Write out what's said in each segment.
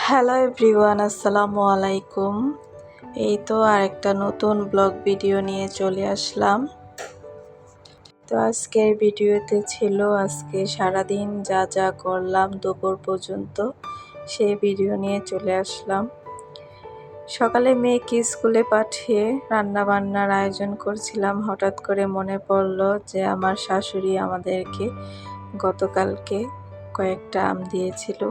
Hello everyone আসসালামু আলাইকুম এই তো আরেকটা নতুন ব্লগ ভিডিও নিয়ে চলে আসলাম। তো আজকের ভিডিওতে ছিল আজকে সারাদিন যা যা করলাম দুপুর পর্যন্ত, সেই ভিডিও নিয়ে চলে আসলাম। সকালে মেয়েকে স্কুলে পাঠিয়ে রান্না বান্নার আয়োজন করছিলাম। হঠাৎ করে মনে পড়ল যে আমার শাশুড়ি আমাদেরকে গতকালকে কয়েকটা আম দিয়েছিল।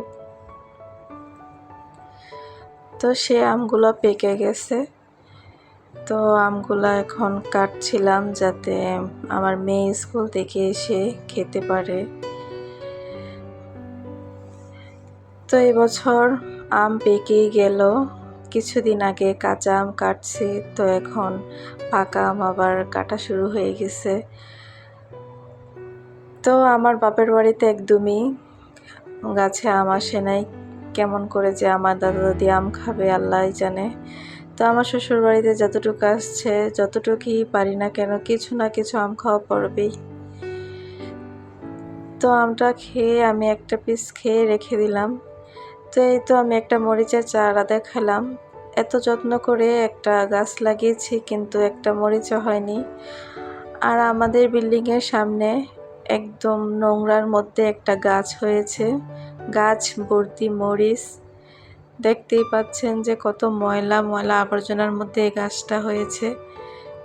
তো সে আমগুলো পেকে গেছে। তো আমগুলো এখন কাটছিলাম যাতে আমার মেয়ে স্কুল থেকে এসে খেতে পারে। তো এবছর আম পেকেই গেল। কিছুদিন আগে কাঁচা আম কাটছি, তো এখন পাকা আম আবার কাটা শুরু হয়ে গেছে। তো আমার বাপের বাড়িতে একদমই গাছে আম আসে নাই। কেমন করে যে আমার দাদা দাদি আম খাবে আল্লাহ জানে। তো আমার শ্বশুরবাড়িতে যতটুকু আসছে, যতটুকুই পারি না কেন, কিছু না কিছু আম খাওয়া পড়বেই। তো আমটা খেয়ে আমি একটা পিস খেয়ে রেখে দিলাম। তো এই তো আমি একটা মরিচের চারা দেখালাম। এত যত্ন করে একটা গাছ লাগিয়েছি, কিন্তু একটা মরিচও হয়নি। আর আমাদের বিল্ডিংয়ের সামনে একদম নোংরার মধ্যে একটা গাছ হয়েছে। গাছ ভর্তি মরিচ। দেখতেই পাচ্ছেন যে কত ময়লা ময়লা আবর্জনার মধ্যে এই গাছটা হয়েছে।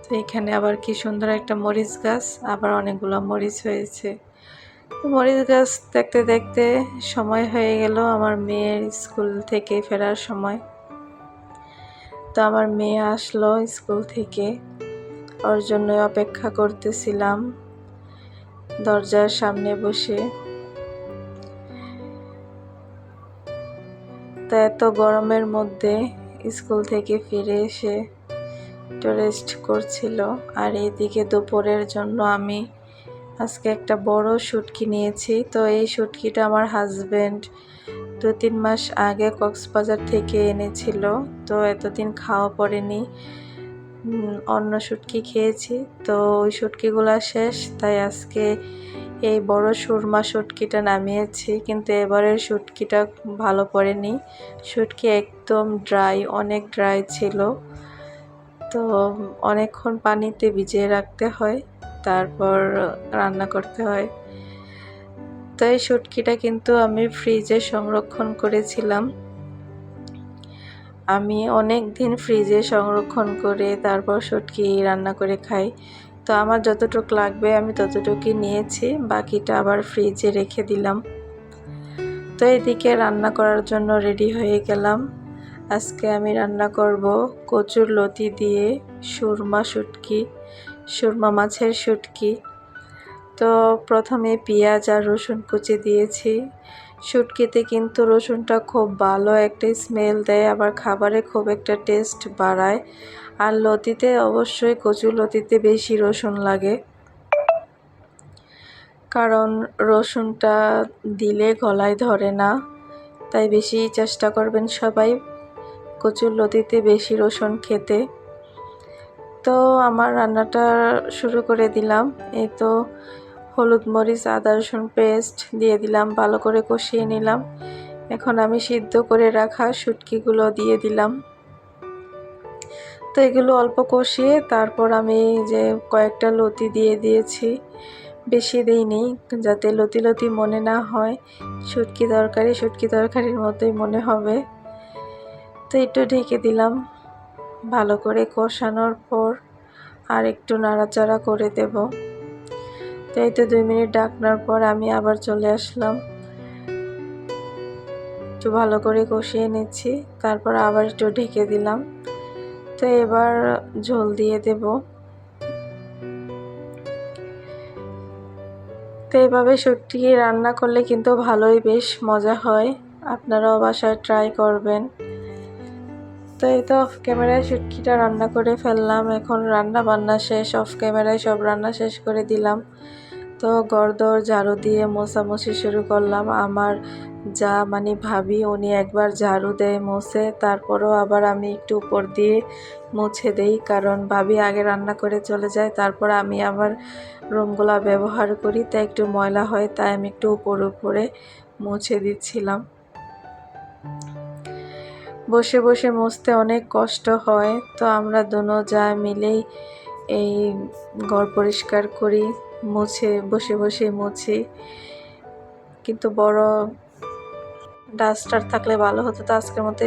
তো এখানে আবার কি সুন্দর একটা মরিচ গাছ, আবার অনেকগুলো মরিচ হয়েছে। মরিচ গাছ দেখতে দেখতে সময় হয়ে গেল আমার মেয়ের স্কুল থেকে ফেরার সময়। তো আমার মেয়ে আসলো স্কুল থেকে। ওর জন্য অপেক্ষা করতেছিলাম। দরজার সামনে বসে। তা এত গরমের মধ্যে স্কুল থেকে ফিরে এসে একটু রেস্ট করছিল। আর এদিকে দুপুরের জন্য আমি আজকে একটা বড় শুটকি নিয়েছি। তো এই শুটকিটা আমার হাজব্যান্ড দু তিন মাস আগে কক্সবাজার থেকে এনেছিল। তো এতদিন খাওয়া পড়েনি। অন্য শুটকি খেয়েছি। তো ওই শুটকিগুলো শেষ। তাই আজকে এই বড় সুরমা শুটকিটা নামিয়েছি, কিন্তু এবারের শুটকিটা ভালো পড়েনি। শুটকি একদম ড্রাই অনেক ড্রাই ছিল। তো অনেকক্ষণ পানিতে ভিজিয়ে রাখতে হয়, তারপর রান্না করতে হয়। তো এই শুটকিটা কিন্তু আমি ফ্রিজে সংরক্ষণ করেছিলাম। আমি অনেক দিন ফ্রিজে সংরক্ষণ করে তারপর শুটকি রান্না করে খাই। তো আমার যতটুকু লাগবে আমি ততটুকুই নিয়েছি, বাকিটা আবার ফ্রিজে রেখে দিলাম। তো এদিকে রান্না করার জন্য রেডি হয়ে গেলাম। আজকে আমি রান্না করব কচুর লতি দিয়ে সুরমা শুটকি, সুরমা মাছের শুটকি। তো প্রথমে পেঁয়াজ আর রসুন কুচি দিয়েছি। শুটকিতে কিন্তু রসুনটা খুব ভালো একটা স্মেল দেয়, আবার খাবারে খুব একটা টেস্ট বাড়ায়। আর লতিতে অবশ্যই কচু লতিতে বেশি রসুন লাগে। কারণ রসুনটা দিলে গলায় ধরে না, তাই বেশি চেষ্টা করবেন সবাই কচুর লতিতে বেশি রসুন খেতে। তো আমার রান্নাটা শুরু করে দিলাম। এই তো হলুদ মরিচ, আদা, রসুন পেস্ট দিয়ে দিলাম, ভালো করে কষিয়ে নিলাম। এখন আমি সিদ্ধ করে রাখা শুটকিগুলো দিয়ে দিলাম। তো এগুলো অল্প কষিয়ে তারপর আমি যে কয়েকটা লতি দিয়ে দিয়েছি। বেশি দিইনি যাতে লতি লতি মনে না হয়। শুটকি তরকারি শুটকি তরকারির মতোই মনে হবে। তো একটু ঢেকে দিলাম। ভালো করে কষানোর পর আর একটু নাড়াচাড়া করে দেব। তো এই তো দুই মিনিট ডাকনার পর আমি আবার চলে আসলাম। একটু ভালো করে কষিয়ে নিচ্ছি, তারপর আবার একটু ঢেকে দিলাম। তো এবার ঝোল দিয়ে দেব। তো এইভাবে সত্যি রান্না করলে কিন্তু ভালোই বেশ মজা হয়। আপনারাও বাসায় ট্রাই করবেন। তো এই তো অফ ক্যামেরায় শুটকিটা রান্না করে ফেললাম। এখন রান্না বান্না শেষ অফ ক্যামেরায় সব রান্না শেষ করে দিলাম। তো গড়দর ঝাড়ু দিয়ে মোছামুছি শুরু করলাম। আমার যা মানে ভাবি, উনি একবার ঝাড়ু দেয় মোছে, তারপরও আবার আমি একটু উপর দিয়ে মুছে দেই। কারণ ভাবি আগে রান্না করে চলে যায়, তারপর আমি আবার রুমগুলা ব্যবহার করি, তাই একটু ময়লা হয়, তাই আমি একটু উপর উপরে মুছে দিচ্ছিলাম। বসে বসে মুছতে অনেক কষ্ট হয়, তো আমরা দুনো যা মিলেই এই ঘর পরিষ্কার করি। মুছে বসে বসে মুছি। কিন্তু বড় ডাস্টার থাকলে ভালো হতো। তো আজকের মতো